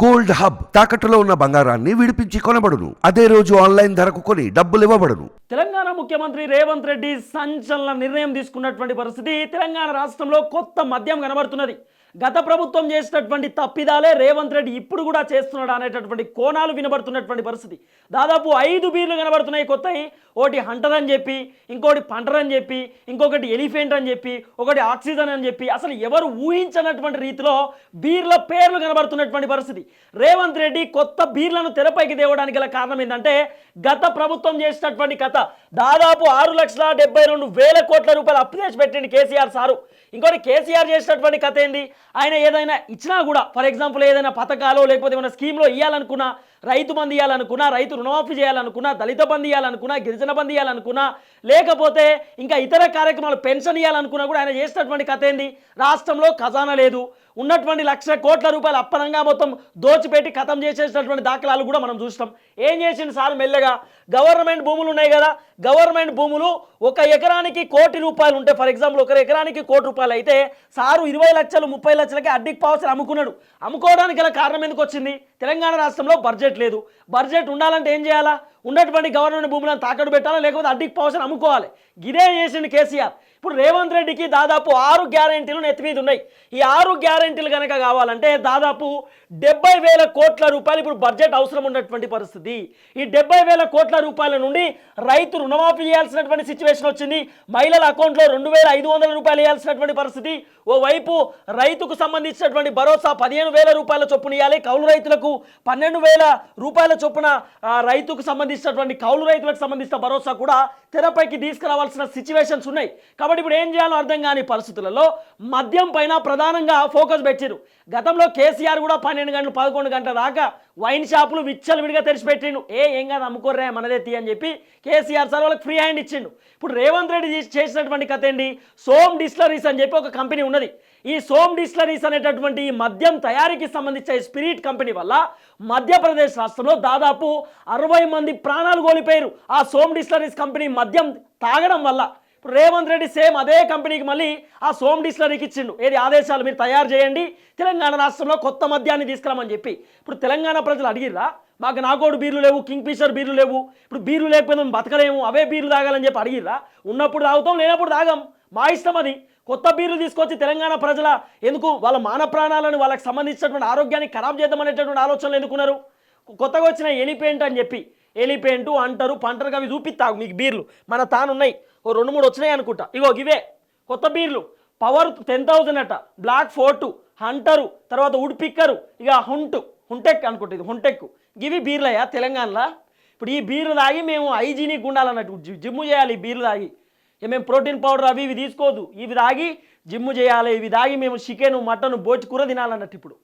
Gold hub తాకట్టులో ఉన్న బంగారాన్ని విడిపించి కొనబడును. అదే రోజు ఆన్లైన్ ధరకు కొని డబ్బులు ఇవ్వబడును. తెలంగాణ ముఖ్యమంత్రి రేవంత్ రెడ్డి సంచలన నిర్ణయం తీసుకున్నటువంటి పరిస్థితి తెలంగాణ రాష్ట్రంలో కొత్త మద్యం కనబడుతున్నది. గత ప్రభుత్వం చేసినటువంటి తప్పిదాలే రేవంత్ రెడ్డి ఇప్పుడు కూడా చేస్తున్నాడు అనేటటువంటి కోణాలు వినబడుతున్నటువంటి పరిస్థితి. దాదాపు ఐదు బీర్లు కనబడుతున్నాయి కొత్తవి ఒకటి హంటర్ అని చెప్పి ఇంకోటి పంటర్ అని చెప్పి ఇంకొకటి ఎలిఫెంట్ అని చెప్పి ఒకటి ఆక్సిజన్ అని చెప్పి అసలు ఎవరు ఊహించనటువంటి రీతిలో బీర్ల పేర్లు కనబడుతున్నటువంటి పరిస్థితి. రేవంత్ రెడ్డి కొత్త బీర్లను తెరపైకి తేవడానికి గల కారణం ఏంటంటే గత ప్రభుత్వం చేసినటువంటి కథ. దాదాపు ఆరు లక్షల డెబ్బై రెండు వేల కోట్ల రూపాయలు అప్పు చేసి పెట్టింది కేసీఆర్ సారు. ఇంకోటి కేసీఆర్ చేసినటువంటి కథ ఏంది? ఆయన ఏదైనా ఇచ్చినా కూడా ఫర్ ఎగ్జాంపుల్ ఏదైనా పథకాలు లేకపోతే ఏమైనా స్కీమ్లో ఇవ్వాలనుకున్నా రైతు బంద్ ఇవ్వాలనుకున్నా రైతు రుణమాఫీ చేయాలనుకున్నా దళిత బంద్ ఇవ్వాలనుకున్నా గిరిజన బంద్ ఇవ్వాలనుకున్నా లేకపోతే ఇంకా ఇతర కార్యక్రమాలు పెన్షన్ ఇవ్వాలనుకున్నా కూడా ఆయన చేసినటువంటి కథ ఏంది? రాష్ట్రంలో ఖజానా లేదు. ఉన్నటువంటి లక్ష కోట్ల రూపాయలు అప్పనంగా మొత్తం దోచిపెట్టి ఖతం చేసేసినటువంటి దాఖలాలు కూడా మనం చూస్తాం ఏం చేసింది సార్ మెల్లగా? గవర్నమెంట్ భూములు ఉన్నాయి కదా గవర్నమెంట్ భూములు ఒక ఎకరానికి కోటి రూపాయలు ఉంటే ఫర్ ఎగ్జాంపుల్ ఒక ఎకరానికి కోటి రూపాయలు అయితే సారు ఇరవై లక్షలు ముప్పై లక్షలకి అడ్డికి పావసలు అమ్ముకున్నాడు. అమ్ముకోవడానికి గల కారణం ఎందుకు వచ్చింది? తెలంగాణ రాష్ట్రంలో బడ్జెట్ లేదు. బడ్జెట్ ఉండాలంటే ఏం చేయాలా? ఉన్నటువంటి గవర్నమెంట్ భూములను తాకట్టు పెట్టాలా? లేకపోతే అడ్డికి పావసలు అమ్ముకోవాలి. ఇదే చేసింది కేసీఆర్. ఇప్పుడు రేవంత్ రెడ్డికి దాదాపు ఆరు గ్యారెంటీలు నెత్తి మీద ఉన్నాయి. ఈ ఆరు గ్యారెంటీలు కనుక కావాలంటే దాదాపు డెబ్బై వేల కోట్ల రూపాయలు ఇప్పుడు బడ్జెట్ అవసరం ఉన్నటువంటి పరిస్థితి. ఈ డెబ్బై వేల కోట్ల రూపాయల నుండి రైతు రుణమాఫీ చేయాల్సినటువంటి సిచ్యువేషన్ వచ్చింది. మహిళల అకౌంట్లో రెండు వేల ఐదు వందల రూపాయలు వేయాల్సినటువంటి పరిస్థితి. ఓవైపు రైతుకు సంబంధించినటువంటి భరోసా పదిహేను వేల రూపాయల చొప్పున ఇవ్వాలి కౌలు రైతులకు పన్నెండు వేల రూపాయల చొప్పున రైతుకు సంబంధించి సంబంధించినటువంటి కౌలు రైతులకు సంబంధించిన భరోసా కూడా తెరపైకి తీసుకురావాల్సిన సిచ్యువేషన్స్ ఉన్నాయి. కాబట్టి ఇప్పుడు ఏం చేయాలో అర్థం కాని పరిస్థితులలో మద్యం పైన ప్రధానంగా ఫోకస్ పెట్టారు గతంలో కేసీఆర్ కూడా పన్నెండు గంటలు పదకొండు గంటల దాకా వైన్ షాపులు విచ్చలు విడిగా తెరిచిపెట్టిండు. ఏ ఏం కాదు అమ్ముకోర్రా మనదే తీ అని చెప్పి కేసీఆర్ సార్ వాళ్ళకి ఫ్రీ హ్యాండ్ ఇచ్చిండు. ఇప్పుడు రేవంత్ రెడ్డి చేసినటువంటి కథ ఏంటి? సోమ్ డిస్లరీస్ అని చెప్పి ఒక కంపెనీ ఉన్నది. ఈ సోమ్ డిస్లరీస్ అనేటటువంటి ఈ మద్యం తయారీకి సంబంధించిన ఈ స్పిరిట్ కంపెనీ వల్ల మధ్యప్రదేశ్ రాష్ట్రంలో దాదాపు అరవై మంది ప్రాణాలు కోల్పోయారు. ఆ సోమ్ డిస్లరీస్ కంపెనీ మద్యం తాగడం వల్ల. ఇప్పుడు రేవంత్ రెడ్డి సేమ్ అదే కంపెనీకి మళ్ళీ ఆ సోమ్ డిస్లరీకి ఇచ్చిండు. ఏది ఆదేశాలు మీరు తయారు చేయండి. తెలంగాణ రాష్ట్రంలో కొత్త మద్యాన్ని తీసుకురామని చెప్పి. ఇప్పుడు తెలంగాణ ప్రజలు అడిగిర్రా? మాకు నాకోడు బీర్లు లేవు కింగ్ ఫిషర్ బీర్లు లేవు. ఇప్పుడు బీర్లు లేకపోతే మేము బతకలేము. అవే బీర్లు తాగాలని చెప్పి అడిగిర్రా? ఉన్నప్పుడు తాగుతాం లేనప్పుడు తాగం. మా ఇష్టం అది. కొత్త బీర్లు తీసుకొచ్చి తెలంగాణ ప్రజల ఎందుకు వాళ్ళ మాన ప్రాణాలను వాళ్ళకి సంబంధించినటువంటి ఆరోగ్యాన్ని ఖరాబ్ చేద్దామనేటటువంటి ఆలోచనలు ఎందుకున్నారు కొత్తగా వచ్చిన ఎలిపేంట్ అని చెప్పి. ఎలిపెయింటు అంటారు పంటరు అవి చూపిస్తావు మీకు బీర్లు. మన తానున్నాయి. ఓ రెండు మూడు వచ్చినాయి అనుకుంటా. ఇగో ఇవే. కొత్త బీర్లు. పవర్ టెన్ థౌజండ్ అట. బ్లాక్ ఫోర్టు హంటరు తర్వాత వుడ్ పిక్కరు ఇక హుంటు హుంటెక్ అనుకుంటుంది ఇది హుంటెక్ ఇవి బీర్లయ్యా తెలంగాణలో? ఇప్పుడు ఈ బీర్లు తాగి మేము హైజీనిక్ ఉండాలన్నట్టు జిమ్ చేయాలి ఈ బీర్లు తాగి. ఇక మేము ప్రోటీన్ పౌడర్ అవి ఇవి తీసుకోవద్దు ఇవి తాగి జిమ్ చేయాలి. ఇవి తాగి మేము చికెన్ మటన్ బోచి కూర తినాలన్నట్టు ఇప్పుడు.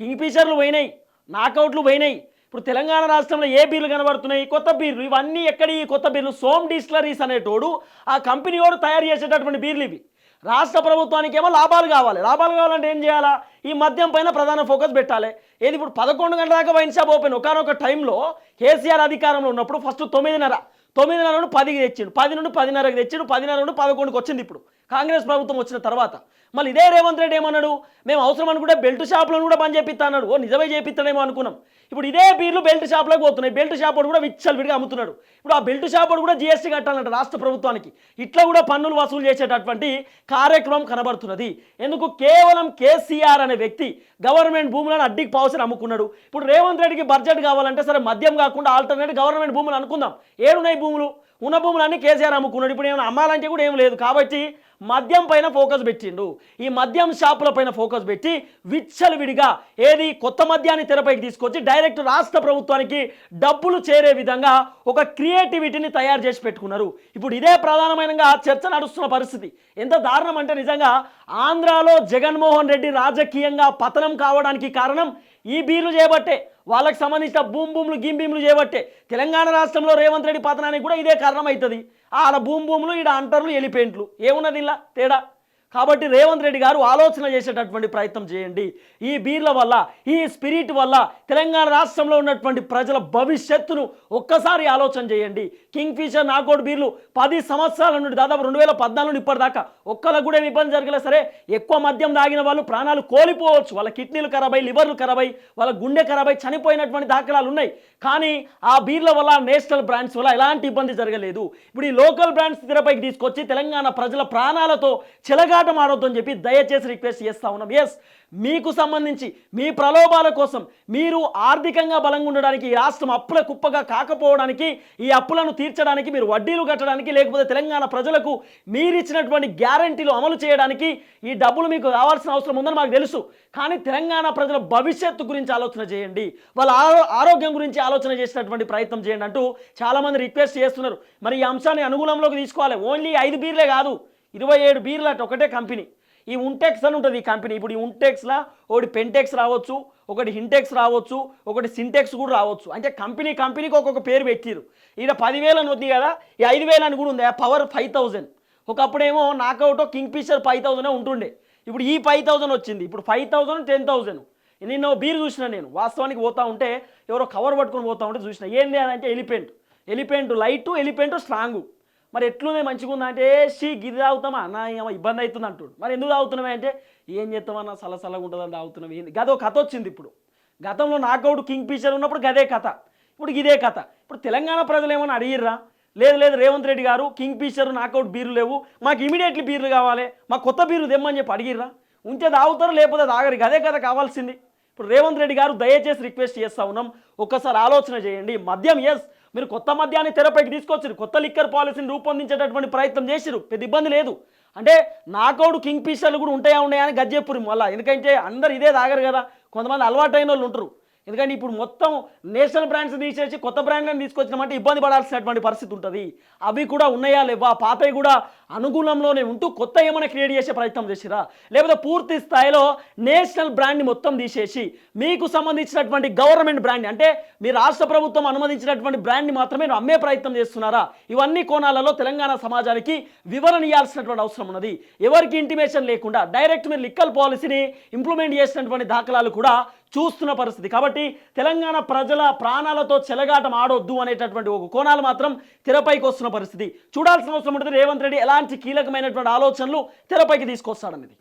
కింగ్ ఫిషర్లు పోయినాయి. నాకౌట్లు పోయినాయి. ఇప్పుడు తెలంగాణ రాష్ట్రంలో ఏ బీర్లు కనబడుతున్నాయి? కొత్త బీర్లు. ఇవన్నీ ఎక్కడి ఈ కొత్త బీర్లు? సోమ్ డిస్టిలరీస్ అనేటోడు ఆ కంపెనీ వాడు తయారు చేసేటటువంటి బీర్లు ఇవి. రాష్ట్ర ప్రభుత్వానికి ఏమో లాభాలు కావాలి. లాభాలు కావాలంటే ఏం చేయాలా? ఈ మద్యం పైన ప్రధాన ఫోకస్ పెట్టాలి. ఏది ఇప్పుడు పదకొండు గంటల దాకా వైన్ షాప్ ఓపెన్? ఒకనొక టైంలో కేసీఆర్ అధికారంలో ఉన్నప్పుడు ఫస్ట్ తొమ్మిదిన్నర. తొమ్మిదిన్నర నుండి పదికి తెచ్చిండు. పది నుండి పదిన్నరకి తెచ్చిండు. పదిన్నర నుండి పదకొండుకి వచ్చింది ఇప్పుడు. కాంగ్రెస్ ప్రభుత్వం వచ్చిన తర్వాత. మళ్ళీ ఇదే రేవంత్ రెడ్డి ఏమన్నాడు? మేము అవసరం అనుకుంటే బెల్ట్ షాప్లను కూడా బంద్ చేపిస్తా అన్నాడు. ఓ నిజమే చేపిస్తాడేమో అనుకున్నాం. ఇప్పుడు ఇదే బీర్లు బెల్ట్ షాప్లకు పోతున్నాయి. బెల్ట్ షాప్ కూడా విచ్చలు విడిగా అమ్ముతున్నాడు. ఇప్పుడు ఆ బెల్ట్ షాప్ కూడా జీఎస్టీ కట్టాలంట రాష్ట్ర ప్రభుత్వానికి. ఇట్లా కూడా పన్నులు వసూలు చేసేటటువంటి కార్యక్రమం కనబడుతున్నది. ఎందుకు? కేవలం కేసీఆర్ అనే వ్యక్తి గవర్నమెంట్ భూములను అడ్డికి పావుసని అమ్ముకున్నాడు. ఇప్పుడు రేవంత్ రెడ్డికి బడ్జెట్ కావాలంటే సరే మద్యం కాకుండా ఆల్టర్నేట్ గవర్నమెంట్ భూములు అనుకుందాం. ఏడున్నాయి భూములు? ఉన్న భూములన్నీ కేసీఆర్ అమ్ముకున్నాడు. ఇప్పుడు ఏమైనా అమ్మాలంటే కూడా ఏం లేదు. కాబట్టి మద్యం పైన ఫోకస్ పెట్టిండు. ఈ మద్యం షాపుల పైన ఫోకస్ పెట్టి విచ్చలవిడిగా ఏది కొత్త మద్యాన్ని తెరపైకి తీసుకొచ్చి డైరెక్ట్ రాష్ట్ర ప్రభుత్వానికి డబ్బులు చేరే విధంగా ఒక క్రియేటివిటీని తయారు చేసి పెట్టుకున్నారు. ఇప్పుడు ఇదే ప్రధానమైనగా చర్చ నడుస్తున్న పరిస్థితి. ఎంత దారుణం అంటే నిజంగా ఆంధ్రాలో జగన్మోహన్ రెడ్డి రాజకీయంగా పతనం కావడానికి కారణం ఈ బీర్లు చేయబట్టే వాళ్ళకి సంబంధించిన భూమి భూములు గింబీములు చేయబట్టే తెలంగాణ రాష్ట్రంలో రేవంత్ రెడ్డి పతనానికి కూడా ఇదే కారణం అవుతుంది. ఆడ భూమి భూములు ఈడ అంటర్లు ఎలిపెంట్లు ఏమున్నది ఇలా తేడా? కాబట్టి రేవంత్ రెడ్డి గారు ఆలోచన చేసేటటువంటి ప్రయత్నం చేయండి. ఈ బీర్ల వల్ల ఈ స్పిరిట్ వల్ల తెలంగాణ రాష్ట్రంలో ఉన్నటువంటి ప్రజల భవిష్యత్తును ఒక్కసారి ఆలోచన చేయండి. కింగ్ ఫిషర్ నాకోడ్ బీర్లు పది సంవత్సరాల నుండి దాదాపు రెండు వేల పద్నాలుగు ఇప్పటిదాకా ఒక్కళ్ళకు కూడా ఇబ్బంది జరగలేదు. సరే ఎక్కువ మద్యం తాగిన వాళ్ళు ప్రాణాలు కోల్పోవచ్చు. వాళ్ళ కిడ్నీలు ఖరాబై లివర్లు ఖరాబై వాళ్ళ గుండె ఖరాబై చనిపోయినటువంటి దాఖలాలు ఉన్నాయి. కానీ ఆ బీర్ల వల్ల నేషనల్ బ్రాండ్స్ వల్ల ఎలాంటి ఇబ్బంది జరగలేదు. ఇప్పుడు ఈ లోకల్ బ్రాండ్స్ తెరపైకి తీసుకొచ్చి తెలంగాణ ప్రజల ప్రాణాలతో ఆటలాటం ఆడొద్దు అని చెప్పి దయచేసి రిక్వెస్ట్ చేస్తా ఉన్నాం. ఎస్ మీకు సంబంధించి మీ ప్రలోభాల కోసం మీరు ఆర్థికంగా బలంగా ఉండడానికి ఈ రాష్ట్రం అప్పుల కుప్పగా కాకపోవడానికి ఈ అప్పులను తీర్చడానికి మీరు వడ్డీలు కట్టడానికి లేకపోతే తెలంగాణ ప్రజలకు మీరిచ్చినటువంటి గ్యారంటీలు అమలు చేయడానికి ఈ డబ్బులు మీకు కావాల్సిన అవసరం ఉందని మాకు తెలుసు. కానీ తెలంగాణ ప్రజల భవిష్యత్తు గురించి ఆలోచన చేయండి. వాళ్ళ ఆరోగ్యం గురించి ఆలోచన చేసినటువంటి ప్రయత్నం చేయండి అంటూ చాలామంది రిక్వెస్ట్ చేస్తున్నారు. మరి ఈ అంశాన్ని అనుకూలంలోకి తీసుకోవాలి. ఓన్లీ ఐదు బీర్లే కాదు. ఇరవై ఏడు బీర్లు ఒకటే కంపెనీ. ఈ ఉంటెక్స్ అని ఉంటుంది ఈ కంపెనీ. ఇప్పుడు ఈ ఉంటెక్స్లా ఒకటి పెంటెక్స్ రావచ్చు ఒకటి హింటెక్స్ రావచ్చు ఒకటి సింటెక్స్ కూడా రావచ్చు. అంటే కంపెనీ కంపెనీకి ఒక్కొక్క పేరు పెట్టిరు ఈడ పదివేలు అని ఉంది కదా ఈ ఐదు వేలు అని కూడా ఉంది? Power five thousand. ఒకప్పుడేమో knockout Kingfisher five thousand ఉంటుండే. ఇప్పుడు ఈ ఫైవ్ థౌజండ్ వచ్చింది. ఇప్పుడు ఫైవ్ థౌజండ్ టెన్ థౌజండ్. నిన్న బీర్ చూసిన నేను. వాస్తవానికి పోతా ఉంటే ఎవరో కవర్ పట్టుకొని పోతా ఉంటే చూసిన. ఏంది అని అంటే elephant elephant light elephant strong. మరి ఎట్లుంది? మంచిగా ఉందా? అంటే షీ గిరి తాగుతామా? అన్న ఏమో ఇబ్బంది అవుతుంది అంటుడు. మరి ఎందుకు తాగుతున్నావే అంటే ఏం చేస్తామన్నా సలసలగా ఉంటుందని తాగుతున్నావు. ఏంది? గదో కథ వచ్చింది ఇప్పుడు. గతంలో నాకౌట్ కింగ్ ఫిషర్ ఉన్నప్పుడు గదే కథ. ఇప్పుడు ఇదే కథ. ఇప్పుడు తెలంగాణ ప్రజలు ఏమైనా అడిగిర్రా? లేదు లేదు రేవంత్ రెడ్డి గారు కింగ్ ఫిషర్ నాకౌట్ బీర్లు లేవు. మాకు ఇమీడియట్లీ బీర్లు కావాలి. మాకు కొత్త బీర్లు తెమ్మని చెప్పి అడిగిర్రా? ఉంటే తాగుతారు? లేకపోతే తాగరు. గదే కథ కావాల్సింది. ఇప్పుడు రేవంత్ రెడ్డి గారు దయచేసి రిక్వెస్ట్ చేస్తా ఉన్నాం. ఒక్కసారి ఆలోచన చేయండి. మద్యం ఎస్ మీరు కొత్త మద్యాన్ని తెరపైకి తీసుకొచ్చారు. కొత్త లిక్కర్ పాలసీని రూపొందించేటటువంటి ప్రయత్నం చేసిరు పెద్ద ఇబ్బంది లేదు. అంటే నాకౌడు కింగ్ ఫిషర్లు కూడా ఉంటాయా ఉన్నాయా అని గజ్జెప్పురు మళ్ళీ. ఎందుకంటే అందరు ఇదే తాగరు కదా. కొంతమంది అలవాటైన వాళ్ళు ఉంటారు. ఎందుకంటే ఇప్పుడు మొత్తం నేషనల్ బ్రాండ్స్ తీసేసి కొత్త బ్రాండ్లను తీసుకొచ్చినామంటే ఇబ్బంది పడాల్సినటువంటి పరిస్థితి ఉంటుంది. అవి కూడా ఉన్నాయా లేవా? పాతవి కూడా అనుగుణంలోనే ఉంటూ కొత్త ఏమైనా క్రియేట్ చేసే ప్రయత్నం చేసిరా? లేకపోతే పూర్తి స్థాయిలో నేషనల్ బ్రాండ్ని మొత్తం తీసేసి మీకు సంబంధించినటువంటి గవర్నమెంట్ బ్రాండ్ అంటే మీ రాష్ట్ర ప్రభుత్వం అనుమతించినటువంటి బ్రాండ్ని మాత్రమే అమ్మే ప్రయత్నం చేస్తున్నారా? ఇవన్నీ కోణాలలో తెలంగాణ సమాజానికి వివరణ ఇవ్వాల్సినటువంటి అవసరం ఉన్నది. ఎవరికి ఇంటిమేషన్ లేకుండా డైరెక్ట్ మీరు లిక్కల్ పాలసీని ఇంప్లిమెంట్ చేసినటువంటి దాఖలాలు కూడా చూస్తున్న పరిస్థితి. కాబట్టి తెలంగాణ ప్రజల ప్రాణాలతో చెలగాటం ఆడొద్దు అనేటటువంటి ఒక కోణాలు మాత్రం తెరపైకి వస్తున్న పరిస్థితి. చూడాల్సిన అవసరం ఉంటుంది. రేవంత్ రెడ్డి ఎలాంటి కీలకమైనటువంటి ఆలోచనలు తెరపైకి తీసుకొస్తాడనేది.